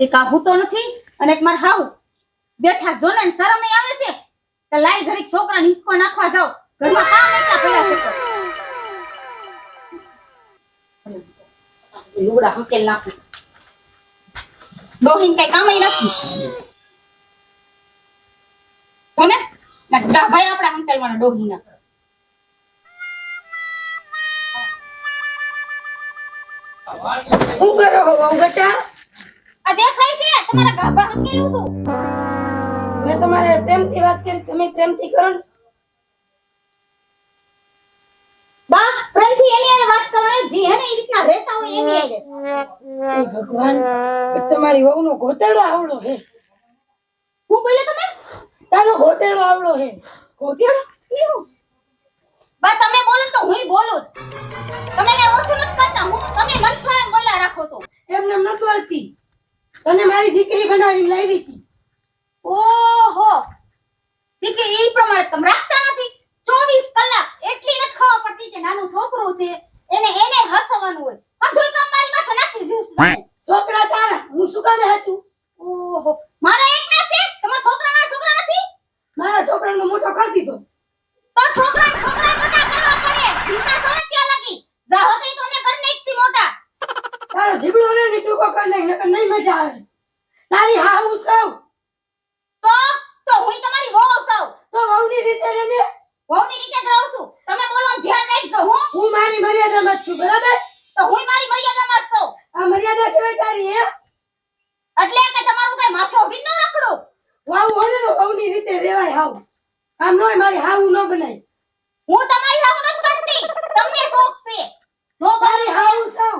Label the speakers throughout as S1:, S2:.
S1: એક આ ભૂતો નથી અને એક માર હાવ બેઠા જો ને શરમ આવે છે, તો લાઈ જરીક છોકરાને હિંચકો નાખવા જાવ ઘરમાં કામ એટલા પડ્યા છે તો. લુગડા હંકેલ નાખી. ડોહીન કઈ કામ નથી. કોને? ના ભાઈ આપણા હંકેલવાના ડોહીના.
S2: શું કરો વહુ બેટા?
S1: આ દેખાય છે? તમારા ગાભા હંકેલું છું?
S2: મેં તમારે પ્રેમથી વાત કરી તમે પ્રેમથી કરો ને.
S1: બા પ્રેમથી એની હારે વાત કરવાની જી હે ને એ રીતના રહેતા હોય એની હારે.
S2: ભગવાન તમારી વહુનો ઘોતેડો આવડો છે
S1: હું બોલે તમે?
S2: તારો ઘોતેડો આવડો છે
S1: કોકેડો બા તમે બોલો તો હું બોલું તમે કઈ ઓછું નથી કરતા. હું તમે મનસા બોલા રાખો છો.
S2: એમને એમ નથી વાળતી તને મારી દીકરી બનાવી લાવી છે
S1: ઓહો. દીકરી એ પ્રમાણે તમે રાખતા નથી. ચોવીસ કલાક એટલી નથી પડતી કે નાનું છોકરું છે. એને એને હસવાનું હોય. બધું કામ મારી માથે નાખી દીધું
S2: છોકરા તારા હું શું કામે હાચું
S1: ઓહો મારા એક ના છે તમારા છોકરાના છોકરા નથી
S2: મારા છોકરાનો મોટો કરી દીધો
S1: તો છોકરા છોકરા મોટા કરવા પડે ચિંતા તો ત્યાં લાગી જાઓ તો ઈ તો અમે કરી નાખશી મોટા
S2: તારો જીબડો રે ને ટૂંકો કરી નાખ નકર નહીં મજા આવે તારી હા હું સૌ
S1: તો તો હું તમારી વહુ છું
S2: તો વહુની રીતે રે ને
S1: વહુની રીતે જ રહું છું તમે બોલો ને ધ્યાન રાખજો હું
S2: હું મારી મર્યાદામાં જ છું બરાબર
S1: તો હું મારી મર્યાદામાં જ છું
S2: આ મર્યાદા કહેવાય તારી હે
S1: એટલે કે તમારું કઈ માથે ઊભી ન રખડો.
S2: વાવ હોય તો વહુની રીતે રેવાય હાવ. આમ નોય મારી હાવું ન બનાય.
S1: હું તમારી હાવ ન બનતી તમને શોખ છે. નો
S2: મારી હાવ સાવ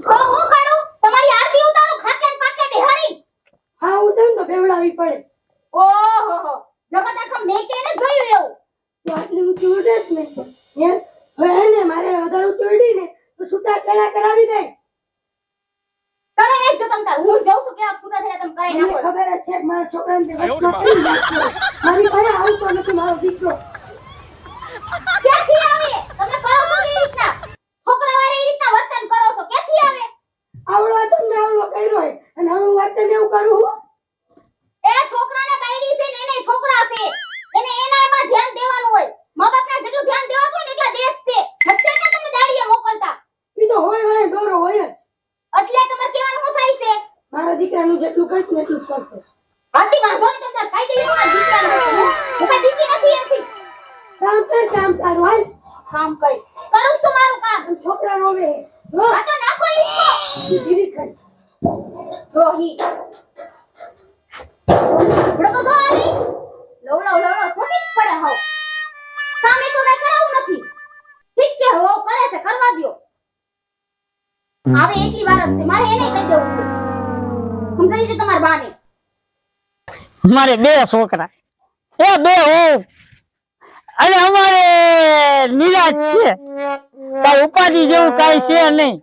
S1: તો હું કરું? તમારી આરતી ઉતારું ખાટલે પાટલે બેહારી
S2: થયું ને તો બેવડાવી પડે.
S1: ઓહો જગત આખો મેં કે ને જોયું એવું.
S2: તો આટલી ઊંચી ઉડે જ ને હે? હવે એને મારે વધારે ઊંચી ઉડી ને તો છૂટા ચડા કરાવી દે
S1: કરે એક જો તમ તાર હું જઉં છું કે આ છૂટા થયા તમે કરાઈ
S2: મને ખબર જ છે મારા છોકરાને તે વચમાં કેમ નાખ્યો. મારી પાસે આવતો નથી મારો દીકરો
S1: ક્યાંથી આવે તમે કરો છો એ રીતના છોકરા વાળા એ રીતના વર્તન કરો છો ક્યાંથી આવે
S2: આવડો તમને આવડો કર્યો હોય અને હવે હું વર્તન એવું કરું
S1: એ છોકરાને બાયડી છે ને એને છોકરા છે એને એના એમાં ધ્યાન દેવાનું હોય મા બાપના જેટલું ધ્યાન દેવાતું હોય ને એટલા દેશ છે નથી કે તમે દાડીએ મોકલતા
S2: ઈ તો હોય હોય દોરો હોય જ
S1: એટલે તમારે કહેવાનું શું થાય છે
S2: મારા દીકરાનું જેટલું કહીશ ને એટલું જ કરશે
S1: હાથી વાંધો નહીં તમે તાર કાઈ દઈએ મારા દીકરાને. હું કઈ દીકરી નથી એથી.
S2: કામ કર કામ તારું હાલ.
S1: કામ કઈ? કરું છું મારું કામ.
S2: છોકરા રોવે
S1: આ તો નાખો ઈસકો
S2: દીકરી કર
S1: રોહી બડો તો આલી લવ લવ લવ છોટી પડે હો સામે તો કઈ કરાવું નથી. ઠીક છે હો કરે છે કરવા દ્યો. આવે એટલી વાર જ મારે એને કહી દેવું છે છે તમારા બાને?
S3: મારે બે છોકરા. એ બે હું. અને અમારે નિરાશ છે. કઈ ઉપાધિ જેવું કઈ છે નહીં.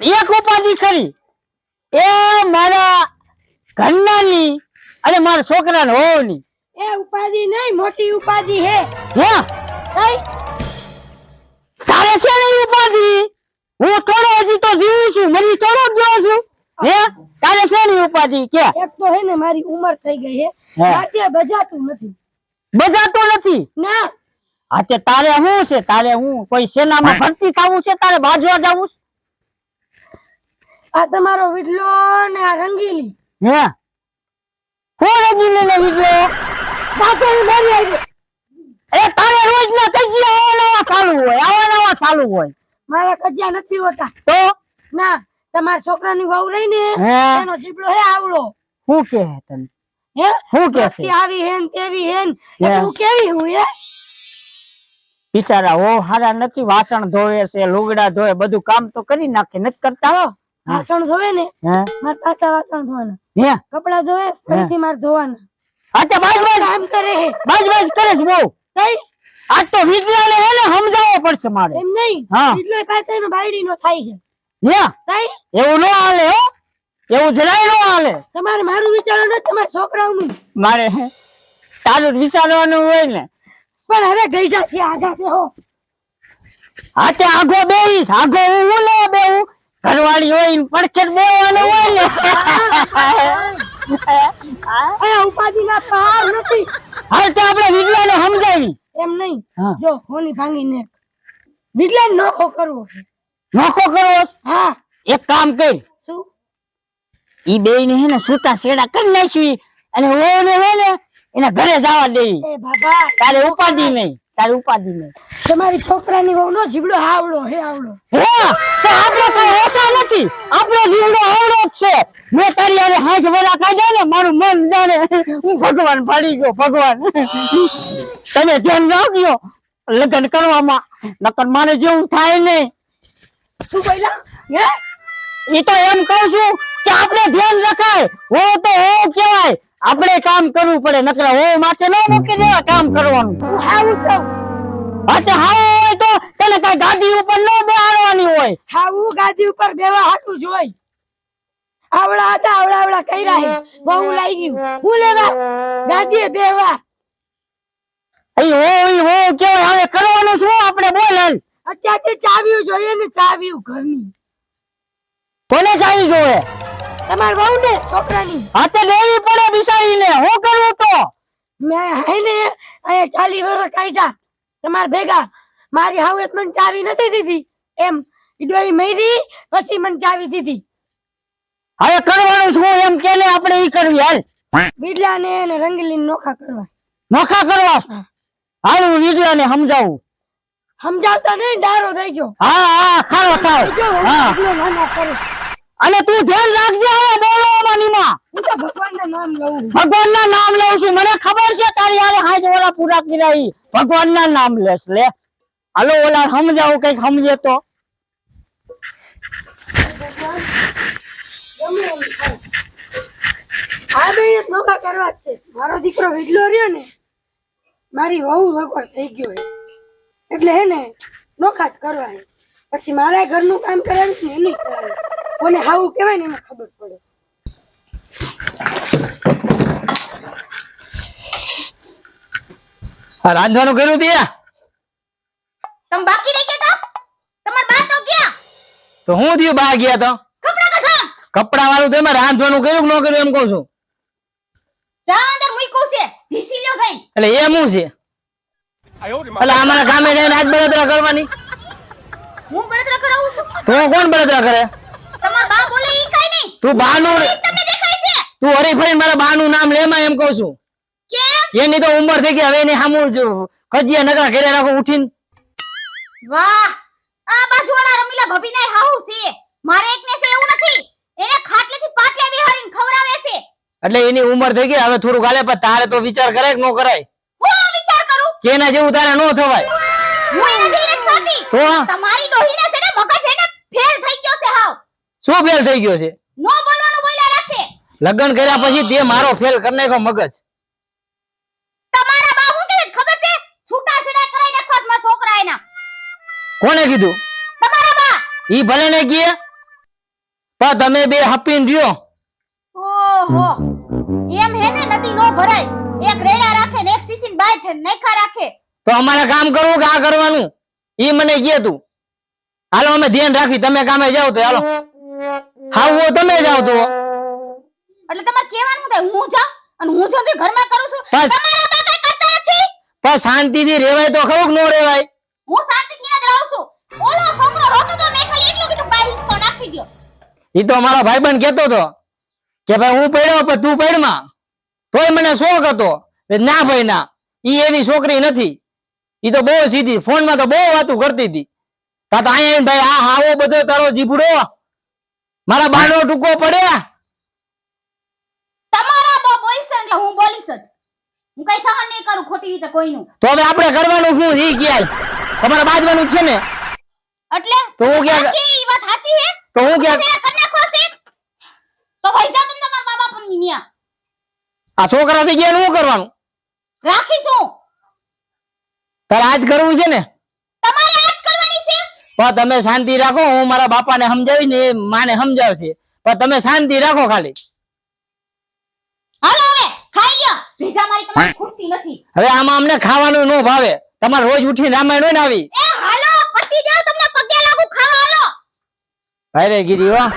S3: એક ઉપાધિ ખરી. એ મારા ઘરનાની અને મારા છોકરાને હોવની
S2: એ ઉપાધિ નહીં મોટી ઉપાધિ હે.
S3: હે?
S2: કઈ
S3: તારે છે ને ઉપાધિ? હું થોડો હજી તો જીવું છું મને થોડો જ જોઉં છું હે તારે છે ને ઈ ઉપાધિ કે?
S2: એક તો હે ને મારી ઉંમર થઈ ગઈ હે.
S3: હા.
S2: બજાતું નથી.
S3: બજાતું નથી?
S2: ના.
S3: હા તારે શું છે? તારે હું કોઈ સેનામાં ભરતી થવું છે? તારે બાજવા જવું છે?
S2: આ તમારો વિડલો ને આ રંગીલી.
S3: હે? હું રંગીલી ને વિડલો
S2: પાછળ મારી આવી.
S3: અરે તારે રોજ ના થઈ આવા નવા ચાલુ હોય આવા નવા ચાલુ હોય.
S2: મારા કજિયા નથી હોતા.
S3: તો?
S2: ના. તમારા છોકરાની વહુ રહી ને એનો જીબડો હે આવડો.
S3: શું કે તને?
S2: હે?
S3: શું કે છે?
S2: આવી હેન તેવી હેન
S3: હે.
S2: તું કેવી હું હે?
S3: બિચારા ઓ હારા નથી વાસણ ધોવે છે લુગડા ધોવે બધું કામ તો કરી નાખે નથી કરતા હો?
S2: વાસણ ધોવે ને? મારે પાછા વાસણ ધોવાના.
S3: હે?
S2: કપડા ધોવે ફરીથી મારે ધોવાના.
S3: હા તે બાજ બાજ.
S2: કામ કરે હે.
S3: બાજ બાજ કરે છે બહુ
S2: કઈ?
S3: આજ તો વિજ્ઞાને હે ને સમજાવવો પડશે મારે.
S2: એમ નહીં.
S3: હા.
S2: વિડલો પાસે બાયડી નો થાય છે.
S3: હે એવું ના હાલે હો? એવું જરાય નો હાલે.
S2: તમારે મારું વિચારવાનું તમારા છોકરાઓનું.
S3: મારે તારું વિચારવાનું હોય ને.
S2: પણ હવે ગઈઢા છે આગા છે હો.
S3: હા તે આઘો બેહીશ. આઘો હું હું બેહું. ઘરવાળી હોય ને પડખે જ હોય ને.
S2: અહીંયા ઉપાધિ ના પાર નથી.
S3: હાલ તો આપણે વિજ્ઞાને સમજાવી.
S2: એમ નહીં. જો હોની ભાંગીને વિડલા નોખો કરવો છે.
S3: નોખો કરવો
S2: હા.
S3: એક કામ કર.
S2: શું?
S3: ઈ બે ને હે ને છૂટા છેડા કરી નાખી અને ને હે ને એના ઘરે જવા દેવી.
S2: એ બાબા.
S3: તારે ઉપાધિ નહીં. તારે ઉપાધિ નહીં.
S2: તમારી છોકરાની વહુ નો જીબડો આવડો હે આવડો
S3: હે? તો આપણે કઈ ઓછા નથી. આપણો જીવડો આવડો જ છે. મેં તારી હારે હાથ વેલા કાઢે ને મારું મન જાણે હું ભગવાન પાડી ગયો ભગવાન. તમે ધ્યાન રાખજો. લગ્ન કરવામાં નકર મારે જેવું થાય નહીં.
S2: શું બોલ્યા? હે?
S3: એ તો એમ કહું છું કે આપણે ધ્યાન રખાય. હો તો હો કહેવાય. આપણે કામ કરવું પડે નકર હો માથે ન મૂકી દેવા કામ કરવાનું.
S2: હું હાવું છું.
S3: હા હાવ હોય તો તને કઈ ગાડી ઉપર ન બેહાડવાની હોય.
S2: હાવું ગાદી ઉપર બેવા હાટું જોઈ આવડા હતા આવડા આવડા કર્યા હે બહુ લાગી ગયું. હું લેવા? ગાદીએ બેવા.
S3: અહીં હો હો કેવાય હવે કરવાનું શું આપણે બોલ હાલ.
S2: અત્યારથી ચાવ્યું જોઈએ ને ચાવ્યું ઘરની.
S3: કોને ચાવી જોવે
S2: તમાર બહુ ને છોકરાની.
S3: હાથે દેવી પડે બિસાડીને. હું કરું તો?
S2: મેં હાઈને અહીંયા ચાલી વર્ષ કાઢ્યા. તમાર ભેગા. મારી હાવેત મને ચાવી નથી દીધી. એમ ઈ ડોહી મરી પછી મને ચાવી દીધી.
S3: હવે કરવાનું શું? એમ કે ને આપણે ઈ કરવી. હાલ.
S2: બીડલા ને એને રંગીલી નોખા કરવા.
S3: નોખા કરવા? હાલ હું વિજયાને સમજાવું.
S2: સમજાવતા નહીં ડારો થઈ ગયો.
S3: હા હા
S2: ખાવ
S3: હા
S2: કરે.
S3: અને તું ધ્યાન રાખજે હવે બોલવામાં નીમાં.
S2: ભગવાનના નામ લઉં
S3: ભગવાન ના નામ લઉં છું. મને ખબર છે તારી હારે હાજ ઓલા પૂરા ભગવાન ના નામ લેશ લે. હાલો ઓલા સમજાવું કંઈક સમજે તો.
S2: હા. આ બે નોખા કરવા છે. મારો દીકરો વિડલો રહ્યો ને મારી વહુ ભગવાન થઈ ગયો એટલે હે ને નોખા કરવાની કરવા પછી મારા ઘરનું કામ કરાવીશ ને એનું કોને હાવું કહેવાય ને એમાં ખબર પડે.
S4: આ રાંધવાનું કર્યું તે?
S1: તમે બાકી રહી ગયા તા? તમાર બા તો ગયા?
S4: તો હું થયું બહાર ગયા તો?
S1: કપડા કઢા
S4: કપડા વાળું તો એમાં રાંધવાનું કર્યું કે ન કર્યું એમ કહું છું?
S1: જા અંદર મૂક્યું છે. ધીસી લ્યો જઈને
S4: એટલે એ હું છે? એટલે અમારા કામે જઈને આજ બળતરા કરવાની?
S1: હું બળતરા કરાવું છું?
S4: તો કોણ બળતરા કરે?
S1: તમાર બા બોલે ઈ કઈ નહીં.
S4: તું બા
S1: નું તમને દેખાય છે.
S4: તું હરી ફરીને મારા બાનું નામ લેમાં એમ કહું છું.
S1: કેમ?
S4: એની તો ઉંમર થઈ ગઈ. હવે એની સામું જ કજિયા નકરા ઘરે રાખો ઉઠીને.
S1: વાહ! આ બાજુવાળા રમીલા ભભી ના હાહુ છે. મારે એકને છે એવું નથી. એને ખાટલેથી પાટલે વિહારીને ખવરાવે છે.
S4: એટલે એની ઉંમર થઈ ગઈ. હવે થોડું ગાલે પણ તારે તો વિચાર કરે કે ન કરાય.
S1: હું વિચાર કરું?
S4: કે એના જેવું તારે નો થવાય.
S1: હું એને જઈને જ
S4: તો
S1: તમારી ડોહીને છે ને મગજ એને ફેલ થઈ ગયો છે હાવ.
S4: શું ફેલ થઈ ગયો છે?
S1: નો બોલવાનું બોલ્યા રાખે.
S4: લગ્ન કર્યા પછી તે મારો ફેલ કરી નાખ્યો મગજ.
S1: તમારા બા હું કે ખબર છે? છૂટા છેડા કરાઈ નાખવા મારા છોકરા એના.
S4: કોને કીધું?
S1: તમારા બા.
S4: ઈ ભલે ને કીએ પણ તમે બે હપીન રહ્યો.
S1: ઓહો. એમ હે ને નદી નો ભરાય એક રેડા રાખે ને એક બાય છે નેખા રાખે
S4: તો અમારે કામ કરવું કે આ કરવાનું? ઈ મને કહે તું. હાલો અમે ધ્યાન રાખી તમે કામે જાવ તો હાલો. હાવ તમે જાવ તો
S1: એટલે તમારે કહેવાનું થાય હું જાઉં અને હું જો ઘરમાં કરું છું
S4: બસ.
S1: તમારા બાપા કરતા નથી?
S4: પણ શાંતિથી રહેવાય તો ખરું કે ન રહેવાય?
S1: હું શાંતિથી જ રહું છું. ઓલો છોકરો રોતો તો મેં ખાલી એટલું કીધું બાય તો નાખી દો
S4: ઈ તો મારો ભાઈબંધ કહેતો હતો કે ભાઈ હું પડ્યો પણ તું પડમાં. તોય મને શોખ હતો. ના ભાઈ ના. ઈ એવી છોકરી નથી. ઈ તો બહુ સીધી ફોનમાં તો બહુ વાતું કરતી હતી. તા તો અહીંયા ભાઈ આ હાવો બધો તારો જીભડો. મારા બાનો ટૂંકો પડે
S1: તમારા બા બોલશે એટલે હું બોલીશ જ. હું કઈ સહન નહીં કરું ખોટી રીતે કોઈનું.
S4: તો હવે આપણે કરવાનું શું? ઈ ક્યાંય? તમારે બાજવાનું છે ને?
S1: એટલે?
S4: તો હું ક્યાં-
S1: ઈ વાત સાચી હે
S4: તો હું ક્યાં
S1: કરી નાખો છે? તો તમે તમારા
S4: આ છોકરા થઈ ગયા શું કરવાનું?
S1: રાખીશું.
S4: તારે આજ કરવું છે ને?
S1: તમારે આજ કરવાની છે?
S4: પણ તમે શાંતિ રાખો હું મારા બાપાને સમજાવીને એ માને સમજાવશે. પણ તમે શાંતિ રાખો ખાલી.
S1: હાલો હવે ખાઈ લ્યો. ભેજા મારી તમારી ખૂટતી નથી.
S4: હવે આમાં અમને ખાવાનું ન ભાવે. તમારે રોજ ઉઠીને રામાયણ હોય ને આવી.
S1: એ હાલો પતી જાવ તમને પગે લાગુ ખાવા હાલો.
S4: ભાઈ ગીરી વાહ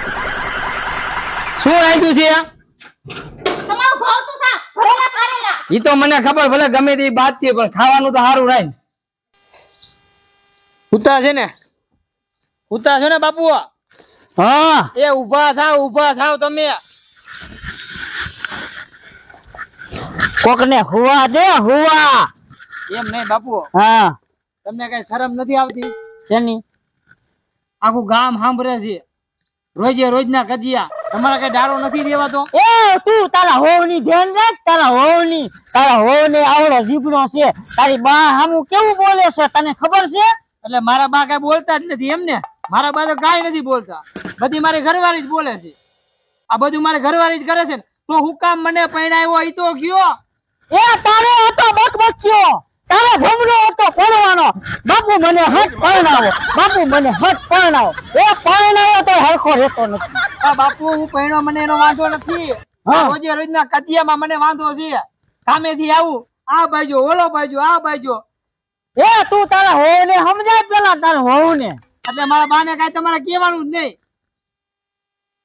S4: શું રાખ્યું છે?
S1: તમારો ભાવ તો સા ભરેલા કારેલા
S4: ઈ તો મને ખબર ભલે ગમે તે બાતથી પણ ખાવાનું તો સારું રાખ ઉતા છે ને? ઉતા છો ને બાપુ?
S3: હા.
S4: એ ઊભા થાવ ઊભા થાવ તમે.
S3: કોક ને હુવા દે હુવા.
S4: એમ નહીં બાપુ.
S3: હા.
S4: તમને કઈ શરમ નથી આવતી?
S3: શેની?
S4: આખું ગામ સાંભળે છે. રોજે રોજના કજિયા તમારા કઈ ડારો નથી દેવાતો?
S3: એ તું તારા હોવની ધ્યાન રાખ તારા હોવની તારા હોવને આવડો જીભનો છે. તારી બા હામું કેવું બોલે છે તને ખબર છે?
S4: એટલે મારા બા કઈ બોલતા જ નથી એમને. મારા બા તો કાઈ નથી બોલતા. બધી મારી ઘરવાળી જ બોલે છે. આ બધું મારે ઘરવાળી જ કરે છે તો હું કામ મને પરણાવ્યો? એ તો ગયો.
S3: એ તારે હતો બકબકિયો તારે ભમરો હતો પડવાનો. બાપુ મને હટ પરણાવો. બાપુ મને હટ પરણાવો. એ પરણાવો તો હરખો રહેતો નથી.
S4: આ બાપુ હું પરણો મને એનો વાંધો નથી. રોજે રોજના કજિયામાં મને વાંધો છે. સામેથી આવું. આ બાજુ ઓલો બાજુ આ બાજુ.
S3: એ તું તારા હોવ ને સમજાય પેલા તારા હોવ ને
S4: એટલે મારા બાને કાઈ તમારે કહેવાનું જ નહીં.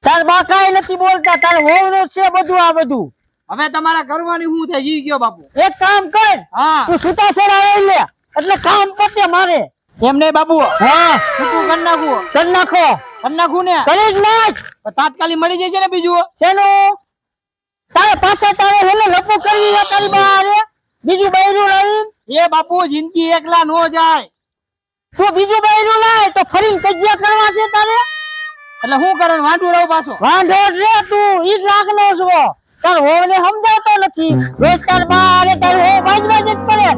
S3: તાર બા કાંઈ નથી બોલતા. તારા હોવનું છે બધું આ બધું.
S4: હવે તમારા કરવાની હું થઈ જી ગયો બાપુ?
S3: એક કામ કર
S4: હા.
S3: તું સુતા સર આવે લે એટલે કામ પતે મારે.
S4: એમ નહીં બાપુ?
S3: હા.
S4: છૂટું કરી નાખું?
S3: કર નાખો.
S4: કર નાખું ને?
S3: કરી જ નાખ.
S4: તાત્કાલિક મળી જશે ને બીજું?
S3: શેનું? તારે પાછા તારે હેલે લપો કરી લે તારી બારે બીજું બૈરું લાવી
S4: એ બાપુ જિંદગી એકલા નો જાય.
S3: તું બીજું બૈરું લાય તો ફરીને કજિયા કરવા છે તારે?
S4: એટલે હું કરણ વાંઢું રહું પાછો.
S3: વાંધો રે તું ઈ જ રાખનો છો. તાર સમજાતો સમજાવતો નથી રોજ તાર બારે તાર હો બાજ બાજ જ કરે.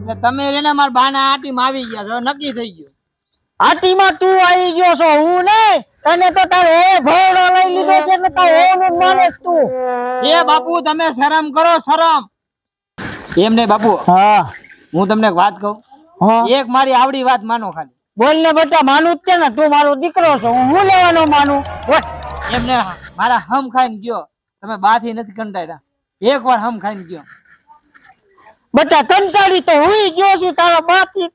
S4: એટલે તમે રેને માર બાના આટીમાં આવી ગયા છો નક્કી થઈ ગયું.
S3: આટીમાં તું આવી ગયો છો હું નહીં. તને તો તાર હો ઘોડો લઈ લીધો છે ને તાર હો નું માને તું.
S4: એ બાપુ તમે શરમ કરો શરમ. એમ નહીં બાપુ
S3: હા.
S4: હું તમને એક વાત કહું. એક મારી આવડી વાત માનો ખાલી.
S3: બોલ ને બેટા માનું જ છે ને તું મારો દીકરો છો હું હું લેવાનો માનું?
S4: એમને મારા હમ ખાઈને ગયો. તમે બાથી નથી કંટાળ્યા. એક વાર હમ ખાઈને ગયો.
S3: બટા કંટાળી તો હુઈ ગયો છું તારા બાથી.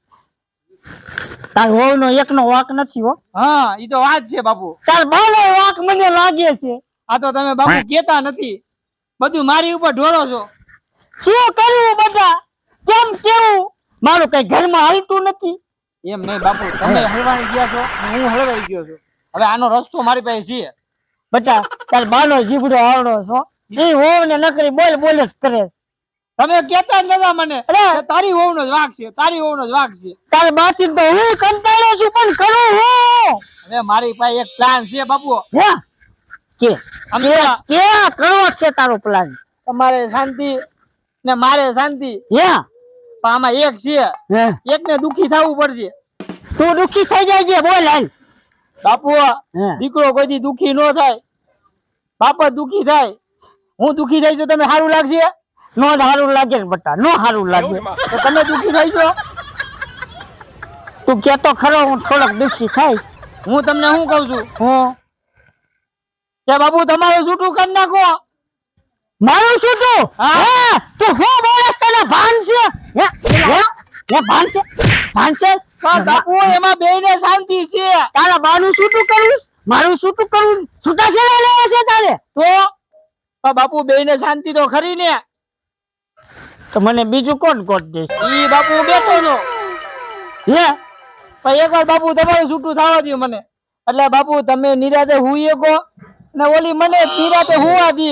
S3: તાર હોવ નો એક નો વાક નથી હો.
S4: હા ઈ તો વાત છે બાપુ.
S3: તાર બાનો વાક મને લાગે છે.
S4: આ તો તમે બાપુ કેતા નથી. બધું મારી ઉપર ઢોળો છો.
S3: શું કરવું બધા કેમ કેવું? મારું કઈ ઘરમાં હાલતું નથી.
S4: એમ નહીં બાપુ તમે હલવાણી ગયા છો હું હલવાઈ ગયો છું. હવે આનો રસ્તો મારી પાસે છે.
S3: બેટા તાર બાનો જીભડો આવડો છો. એ હોવ ને નકરી બોલ બોલ જ કરે
S4: તમે કેતા નતા મને
S3: અરે!
S4: તારી વહુનો જ વાક છે તારી વહુનો જ વાક છે.
S3: તારે બાથી તો હું કંટાળો છું પણ કરું હું.
S4: હવે મારી પાસે એક પ્લાન છે બાપુ.
S3: હે? કે?
S4: અમે
S3: કે? કરવો છે તારો પ્લાન
S4: તમારે શાંતિ ને મારે શાંતિ.
S3: હે?
S4: પણ આમાં એક છે.
S3: એક
S4: એકને દુખી થવું પડશે.
S3: તું દુખી થઈ જાય છે બોલ હાલ.
S4: બાપુ દીકરો કોઈ દી દુખી ન થાય. બાપ દુખી થાય. હું દુખી થઈ છું તમે સારું લાગશે?
S3: નો સારું લાગે ને બેટા નો સારું લાગે.
S4: તો તમે દુખી થઈ છો?
S3: તું કેતો ખરો હું થોડોક દુખી થાય
S4: હું તમને શું કઉ છું?
S3: હું.
S4: કે બાપુ તમારું છૂટું કરી નાખો.
S3: મારું છૂટું તું
S4: હા.
S3: તો હું બોલે તને ભાન છે? હે? હે? હે? ભાન છે? ભાન છે?
S4: બાપુ એમાં બે ને શાંતિ છે.
S3: તારા બાનું છૂટું કરવું મારું છૂટું કરવું છૂટા છે તારે?
S4: તો? બાપુ બે ને શાંતિ તો ખરી ને.
S3: તો મને બીજું કોણ કોટ દેશે?
S4: ઈ બાપુ બેઠો છો
S3: હે?
S4: પણ એકવાર બાપુ તમારું છૂટું થવા દઉં મને. એટલે બાપુ તમે નિરાતે હુઈ શકો. ને ઓલી મને નિરાતે હુવા દે.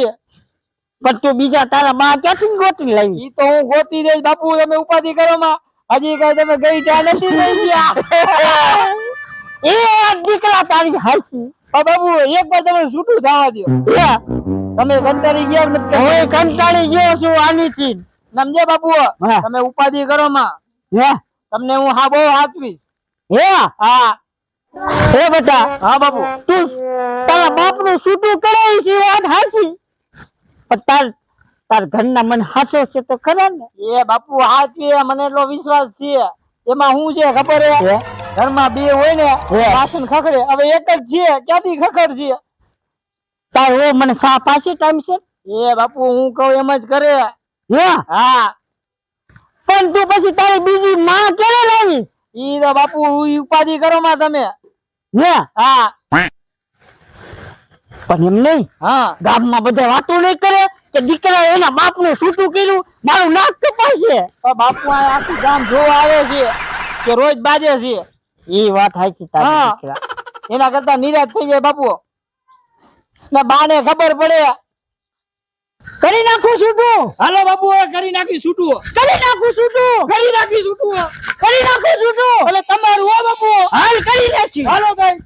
S3: પણ તું બીજા તારા બા ક્યાંથી ગોતી લાવી?
S4: ઈ તો હું ગોતી દઈશ બાપુ. તમે ઉપાધિ કરો માં. હજી કઈ તમે ગઈ ત્યાં નથી લઈ ગયા
S3: એ દીકરા તારી હાચી.
S4: બાબુ એક વાર તમે છૂટું થવા દો તમે કંટાળી ગયા નથી?
S3: હું કંટાળી ગયો છું આનીથી.
S4: સમજે બાપુ તમે ઉપાધિ કરો માં.
S3: હે?
S4: તમને હું હા બહુ હાચવીશ.
S3: હે?
S4: હા.
S3: હે બેટા?
S4: હા બાપુ
S3: તું તારા બાપનું છૂટું કરાવી છે વાત હાચી. પણ તાર તાર ઘરના મને હાચો છે તો ખરા ને?
S4: એ બાપુ હાચી મને એટલો વિશ્વાસ છે. એમાં હું છે ખબર હે?
S3: ઘર
S4: ઘરમાં બે હોય ને વાસણ ખખડે. હવે એક જ છે ક્યાંથી ખખડ છે
S3: તાર હો મને સા પાછી ટાઈમ છે?
S4: એ બાપુ હું કહું એમ જ કરે.
S3: હે?
S4: હા.
S3: પણ તું પછી તારી બીજી માં ક્યારે લાવીશ?
S4: ઈ તો બાપુ ઉપાધિ કરો માં તમે.
S3: હે?
S4: હા.
S3: પણ એમ નહીં.
S4: હા.
S3: ગામમાં બધા વાતો નહીં કરે? કે દીકરા એના બાપનું છૂટું કર્યું મારું નાક કપાશે
S4: છે. બાપુ આખું ગામ જોવા આવે છે કે રોજ બાજે છે.
S3: એ વાત તારી દીકરા.
S4: એના કરતા નિરાશ થઈ જાય બાપુ. ને બાને ખબર પડે.
S3: કરી નાખું છૂટું
S4: હાલો બાપુ કરી નાખી છૂટું
S3: કરી નાખું છૂટું
S4: કરી નાખી છૂટું
S3: કરી નાખું છૂટું
S4: એટલે તમારું હો બાપુ.
S3: હાલ કરી નાખી.
S4: હાલો ભાઈ.